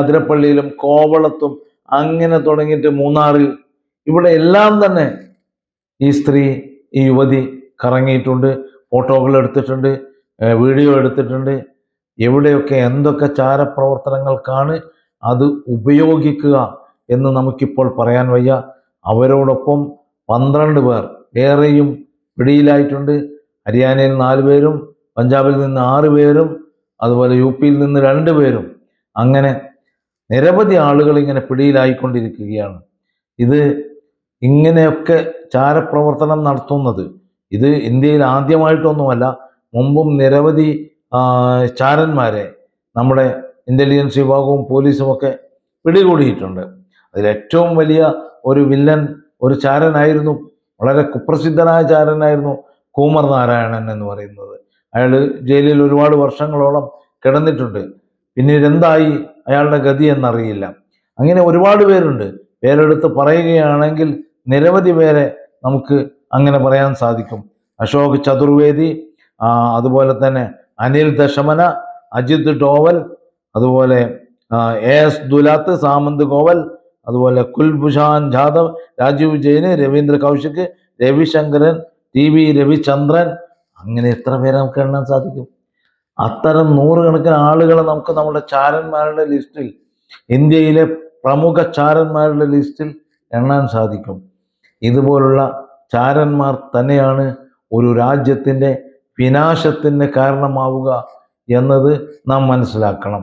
അതിരപ്പള്ളിയിലും കോവളത്തും അങ്ങനെ തുടങ്ങിയിട്ട് മൂന്നാറിൽ ഇവിടെ എല്ലാം തന്നെ ഈ സ്ത്രീ ഈ യുവതി കറങ്ങിയിട്ടുണ്ട് ഫോട്ടോകൾ എടുത്തിട്ടുണ്ട് വീഡിയോ എടുത്തിട്ടുണ്ട്. എവിടെയൊക്കെ എന്തൊക്കെ ചാരപ്രവർത്തനങ്ങൾക്കാണ് അത് ഉപയോഗിക്കുക എന്ന് നമുക്കിപ്പോൾ പറയാൻ വയ്യ. അവരോടൊപ്പം പന്ത്രണ്ട് പേർ വേറെയും പിടിയിലായിട്ടുണ്ട്. ഹരിയാനയിൽ നാല് പേരും പഞ്ചാബിൽ നിന്ന് ആറ് പേരും അതുപോലെ യു പിയിൽ നിന്ന് രണ്ട് പേരും. അങ്ങനെ നിരവധി ആളുകൾ ഇങ്ങനെ പിടിയിലായിക്കൊണ്ടിരിക്കുകയാണ്. ഇത് ഇങ്ങനെയൊക്കെ ചാരപ്രവർത്തനം നടത്തുന്നത് ഇത് ഇന്ത്യയിൽ ആദ്യമായിട്ടൊന്നുമല്ല. മുമ്പും നിരവധി ചാരന്മാരെ നമ്മുടെ ഇന്റലിജൻസ് വിഭാഗവും പോലീസും ഒക്കെ പിടികൂടിയിട്ടുണ്ട്. അതിലേറ്റവും വലിയ ഒരു വില്ലൻ ഒരു ചാരനായിരുന്നു വളരെ കുപ്രസിദ്ധനായ ചാരനായിരുന്നു കൂമർ നാരായണൻ എന്ന് പറയുന്നത്. അയാൾ ജയിലിൽ ഒരുപാട് വർഷങ്ങളോളം കിടന്നിട്ടുണ്ട്. പിന്നീട് എന്തായി? അയാളുടെ ഗതി എന്നറിയില്ല. അങ്ങനെ ഒരുപാട് പേരുണ്ട്. പേരെടുത്ത് പറയുകയാണെങ്കിൽ നിരവധി പേരെ നമുക്ക് അങ്ങനെ പറയാൻ സാധിക്കും. അശോക് ചതുർവേദി അതുപോലെ തന്നെ അനിൽ ദശമന അജിത് ഡോവൽ അതുപോലെ എ എസ് ദുലാത്ത് സാമന്ത് ഗോവൽ അതുപോലെ കുൽഭുഷാൻ ജാദവ് രാജീവ് ജെയിന് രവീന്ദ്ര കൗശിക് രവിശങ്കരൻ ടി വി രവിചന്ദ്രൻ. അങ്ങനെ എത്ര പേരെ നമുക്ക് എണ്ണാൻ സാധിക്കും? അത്തരം നൂറുകണക്കിന് ആളുകളെ നമുക്ക് നമ്മുടെ ചാരന്മാരുടെ ലിസ്റ്റിൽ ഇന്ത്യയിലെ പ്രമുഖ ചാരന്മാരുടെ ലിസ്റ്റിൽ എണ്ണാൻ സാധിക്കും. ഇതുപോലുള്ള ചാരന്മാർ തന്നെയാണ് ഒരു രാജ്യത്തിന്റെ വിനാശത്തിന് കാരണമാവുക എന്നത് നാം മനസ്സിലാക്കണം.